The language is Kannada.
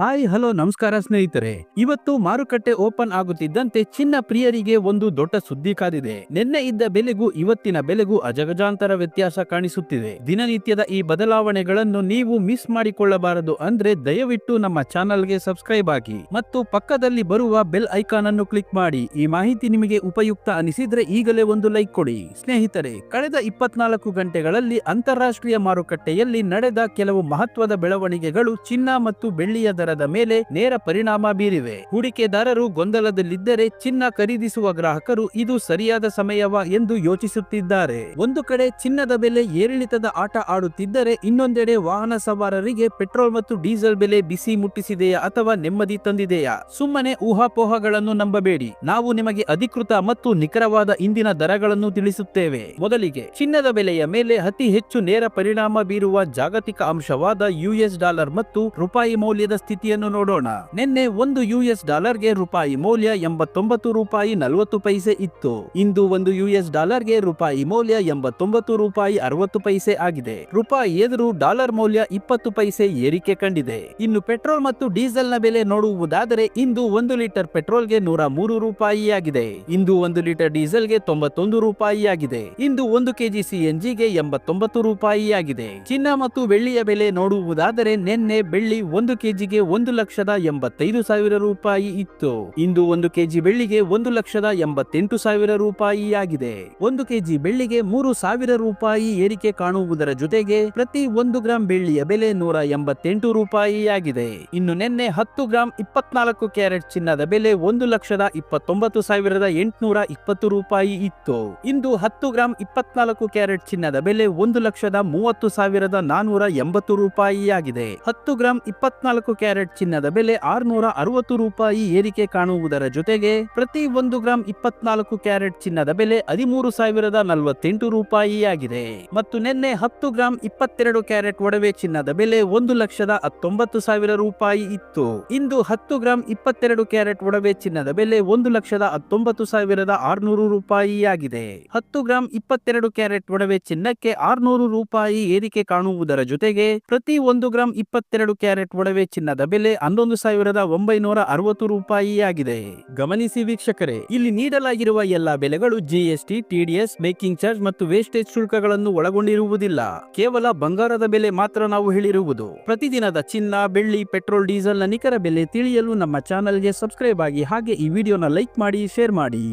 ಹಾಯ್, ಹಲೋ, ನಮಸ್ಕಾರ ಸ್ನೇಹಿತರೆ. ಇವತ್ತು ಮಾರುಕಟ್ಟೆ ಓಪನ್ ಆಗುತ್ತಿದ್ದಂತೆ ಚಿನ್ನ ಪ್ರಿಯರಿಗೆ ಒಂದು ದೊಡ್ಡ ಸುದ್ದಿ ಕಾದಿದೆ. ನಿನ್ನೆ ಇದ್ದ ಬೆಲೆಗೂ ಇವತ್ತಿನ ಬೆಲೆಗೂ ಅಜಗಜಾಂತರ ವ್ಯತ್ಯಾಸ ಕಾಣಿಸುತ್ತಿದೆ. ದಿನನಿತ್ಯದ ಈ ಬದಲಾವಣೆಗಳನ್ನು ನೀವು ಮಿಸ್ ಮಾಡಿಕೊಳ್ಳಬಾರದು ಅಂದ್ರೆ ದಯವಿಟ್ಟು ನಮ್ಮ ಚಾನಲ್ಗೆ ಸಬ್ಸ್ಕ್ರೈಬ್ ಆಗಿ ಮತ್ತು ಪಕ್ಕದಲ್ಲಿ ಬರುವ ಬೆಲ್ ಐಕಾನ್ ಅನ್ನು ಕ್ಲಿಕ್ ಮಾಡಿ. ಈ ಮಾಹಿತಿ ನಿಮಗೆ ಉಪಯುಕ್ತ ಅನಿಸಿದ್ರೆ ಈಗಲೇ ಒಂದು ಲೈಕ್ ಕೊಡಿ. ಸ್ನೇಹಿತರೆ, ಕಳೆದ ಇಪ್ಪತ್ನಾಲ್ಕು ಗಂಟೆಗಳಲ್ಲಿ ಅಂತಾರಾಷ್ಟ್ರೀಯ ಮಾರುಕಟ್ಟೆಯಲ್ಲಿ ನಡೆದ ಕೆಲವು ಮಹತ್ವದ ಬೆಳವಣಿಗೆಗಳು ಚಿನ್ನ ಮತ್ತು ಬೆಳ್ಳಿಯ ದರದ ಮೇಲೆ ನೇರ ಪರಿಣಾಮ ಬೀರಿವೆ. ಹೂಡಿಕೆದಾರರು ಗೊಂದಲದಲ್ಲಿದ್ದರೆ ಚಿನ್ನ ಖರೀದಿಸುವ ಗ್ರಾಹಕರು ಇದು ಸರಿಯಾದ ಸಮಯವ ಎಂದು ಯೋಚಿಸುತ್ತಿದ್ದಾರೆ. ಒಂದು ಕಡೆ ಚಿನ್ನದ ಬೆಲೆ ಏರಿಳಿತದ ಆಟ ಆಡುತ್ತಿದ್ದರೆ ಇನ್ನೊಂದೆಡೆ ವಾಹನ ಸವಾರರಿಗೆ ಪೆಟ್ರೋಲ್ ಮತ್ತು ಡೀಸೆಲ್ ಬೆಲೆ ಬಿಸಿ ಮುಟ್ಟಿಸಿದೆಯಾ ಅಥವಾ ನೆಮ್ಮದಿ ತಂದಿದೆಯಾ? ಸುಮ್ಮನೆ ಊಹಾಪೋಹಗಳನ್ನು ನಂಬಬೇಡಿ. ನಾವು ನಿಮಗೆ ಅಧಿಕೃತ ಮತ್ತು ನಿಖರವಾದ ಇಂದಿನ ದರಗಳನ್ನು ತಿಳಿಸುತ್ತೇವೆ. ಮೊದಲಿಗೆ, ಚಿನ್ನದ ಬೆಲೆಯ ಮೇಲೆ ಅತಿ ಹೆಚ್ಚು ನೇರ ಪರಿಣಾಮ ಬೀರುವ ಜಾಗತಿಕ ಅಂಶವಾದ ಯುಎಸ್ ಡಾಲರ್ ಮತ್ತು ರೂಪಾಯಿ ಮೌಲ್ಯದ ಸ್ಥಿತಿಯನ್ನು ನೋಡೋಣ. ನಿನ್ನೆ ಒಂದು ಯುಎಸ್ ಡಾಲರ್ಗೆ ರೂಪಾಯಿ ಮೌಲ್ಯ ಎಂಬತ್ತೊಂಬತ್ತು, ರೂಪಾಯಿ ನಲವತ್ತು ಪೈಸೆ ಇತ್ತು. ಇಂದು ಒಂದು ಯುಎಸ್ ಡಾಲರ್ಗೆ ರೂಪಾಯಿ ಮೌಲ್ಯ ಎಂಬತ್ತೊಂಬತ್ತು, ರೂಪಾಯಿ ಅರವತ್ತು ಪೈಸೆ ಆಗಿದೆ. ರೂಪಾಯಿ ಎದುರು ಡಾಲರ್ ಮೌಲ್ಯ ಇಪ್ಪತ್ತು ಪೈಸೆ ಏರಿಕೆ ಕಂಡಿದೆ. ಇನ್ನು ಪೆಟ್ರೋಲ್ ಮತ್ತು ಡೀಸೆಲ್ನ ಬೆಲೆ ನೋಡುವುದಾದರೆ ಇಂದು ಒಂದು ಲೀಟರ್ ಪೆಟ್ರೋಲ್ಗೆ ನೂರ ಮೂರು ರೂಪಾಯಿಯಾಗಿದೆ. ಇಂದು ಒಂದು ಲೀಟರ್ ಡೀಸೆಲ್ಗೆ ತೊಂಬತ್ತೊಂದು ರೂಪಾಯಿಯಾಗಿದೆ. ಇಂದು ಒಂದು ಕೆಜಿ ಸಿಎನ್ಜಿಗೆ ಎಂಬತ್ತೊಂಬತ್ತು ರೂಪಾಯಿಯಾಗಿದೆ. ಚಿನ್ನ ಮತ್ತು ಬೆಳ್ಳಿಯ ಬೆಲೆ ನೋಡುವುದಾದರೆ ನಿನ್ನೆ ಬೆಳ್ಳಿ ಒಂದು ಕೆಜಿಗೆ ಒಂದು ಲಕ್ಷದ ಎಂಬತ್ತೈದು ಸಾವಿರ ರೂಪಾಯಿ ಇತ್ತು. ಇಂದು ಒಂದು ಕೆಜಿ ಬೆಳ್ಳಿಗೆ ಒಂದು ಲಕ್ಷದ ಎಂಬತ್ತೆಂಟು ಸಾವಿರ ರೂಪಾಯಿಯಾಗಿದೆ. ಒಂದು ಕೆಜಿ ಬೆಳ್ಳಿಗೆ ಮೂರು ಸಾವಿರ ರೂಪಾಯಿ ಏರಿಕೆ ಕಾಣುವುದರ ಜೊತೆಗೆ ಪ್ರತಿ ಒಂದು ಗ್ರಾಂ ಬೆಳ್ಳಿಯ ಬೆಲೆ ನೂರ ಎಂಬತ್ತೆಂಟು ರೂಪಾಯಿಯಾಗಿದೆ. ಇನ್ನು ನಿನ್ನೆ ಹತ್ತು ಗ್ರಾಂ ಇಪ್ಪತ್ನಾಲ್ಕು ಕ್ಯಾರೆಟ್ ಚಿನ್ನದ ಬೆಲೆ ಒಂದು ಲಕ್ಷದ ಇಪ್ಪತ್ತೊಂಬತ್ತು ಸಾವಿರದ ಎಂಟುನೂರ ಇಪ್ಪತ್ತು ರೂಪಾಯಿ ಇತ್ತು. ಇಂದು ಹತ್ತು ಗ್ರಾಂ ಇಪ್ಪತ್ನಾಲ್ಕು ಕ್ಯಾರೆಟ್ ಚಿನ್ನದ ಬೆಲೆ ಒಂದು ಲಕ್ಷದ ಮೂವತ್ತು ಸಾವಿರದ ನಾನೂರ ಎಂಬತ್ತು ರೂಪಾಯಿಯಾಗಿದೆ. ಹತ್ತು ಗ್ರಾಂ ಇಪ್ಪತ್ನಾಲ್ಕು ಕ್ಯಾರೆಟ್ ಚಿನ್ನದ ಬೆಲೆ ಆರುನೂರ ಅರವತ್ತು ರೂಪಾಯಿ ಏರಿಕೆ ಕಾಣುವುದರ ಜೊತೆಗೆ ಪ್ರತಿ ಒಂದು ಗ್ರಾಂ ಇಪ್ಪತ್ನಾಲ್ಕು ಕ್ಯಾರೆಟ್ ಚಿನ್ನದ ಬೆಲೆ ಹದಿಮೂರು ಸಾವಿರದ ನಲವತ್ತೆಂಟು ರೂಪಾಯಿಯಾಗಿದೆ. ಮತ್ತು ನಿನ್ನೆ ಹತ್ತು ಗ್ರಾಂ ಇಪ್ಪತ್ತೆರಡು ಕ್ಯಾರೆಟ್ ಒಡವೆ ಚಿನ್ನದ ಬೆಲೆ ಒಂದು ಲಕ್ಷದ ಹತ್ತೊಂಬತ್ತು ಸಾವಿರ ರೂಪಾಯಿ ಇತ್ತು. ಇಂದು ಹತ್ತು ಗ್ರಾಂ ಇಪ್ಪತ್ತೆರಡು ಕ್ಯಾರೆಟ್ ಒಡವೆ ಚಿನ್ನದ ಬೆಲೆ ಒಂದು ಲಕ್ಷದ ಹತ್ತೊಂಬತ್ತು ಸಾವಿರದ ಆರುನೂರು ರೂಪಾಯಿಯಾಗಿದೆ. ಹತ್ತು ಗ್ರಾಂ ಇಪ್ಪತ್ತೆರಡು ಕ್ಯಾರೆಟ್ ಒಡವೆ ಚಿನ್ನಕ್ಕೆ ಆರುನೂರು ರೂಪಾಯಿ ಏರಿಕೆ ಕಾಣುವುದರ ಜೊತೆಗೆ ಪ್ರತಿ ಒಂದು ಗ್ರಾಂ ಇಪ್ಪತ್ತೆರಡು ಕ್ಯಾರೆಟ್ ಒಡವೆ ಚಿನ್ನದ ಬೆಲೆ ಹನ್ನೊಂದು ಸಾವಿರದ ಒಂಬೈನೂರ ಅರವತ್ತು ರೂಪಾಯಿಯಾಗಿದೆ. ಗಮನಿಸಿ ವೀಕ್ಷಕರೇ, ಇಲ್ಲಿ ನೀಡಲಾಗಿರುವ ಎಲ್ಲಾ ಬೆಲೆಗಳು ಜಿಎಸ್ಟಿ ಟಿಡಿಎಸ್ ಮೇಕಿಂಗ್ ಚಾರ್ಜ್ ಮತ್ತು ವೇಸ್ಟೇಜ್ ಶುಲ್ಕಗಳನ್ನು ಒಳಗೊಂಡಿರುವುದಿಲ್ಲ. ಕೇವಲ ಬಂಗಾರದ ಬೆಲೆ ಮಾತ್ರ ನಾವು ಹೇಳಿರುವುದು. ಪ್ರತಿದಿನದ ಚಿನ್ನ, ಬೆಳ್ಳಿ, ಪೆಟ್ರೋಲ್ ಡೀಸೆಲ್ನ ನಿಖರ ಬೆಲೆ ತಿಳಿಯಲು ನಮ್ಮ ಚಾನೆಲ್ಗೆ ಸಬ್ಸ್ಕ್ರೈಬ್ ಆಗಿ ಹಾಗೆ ಈ ವಿಡಿಯೋನ ಲೈಕ್ ಮಾಡಿ, ಶೇರ್ ಮಾಡಿ.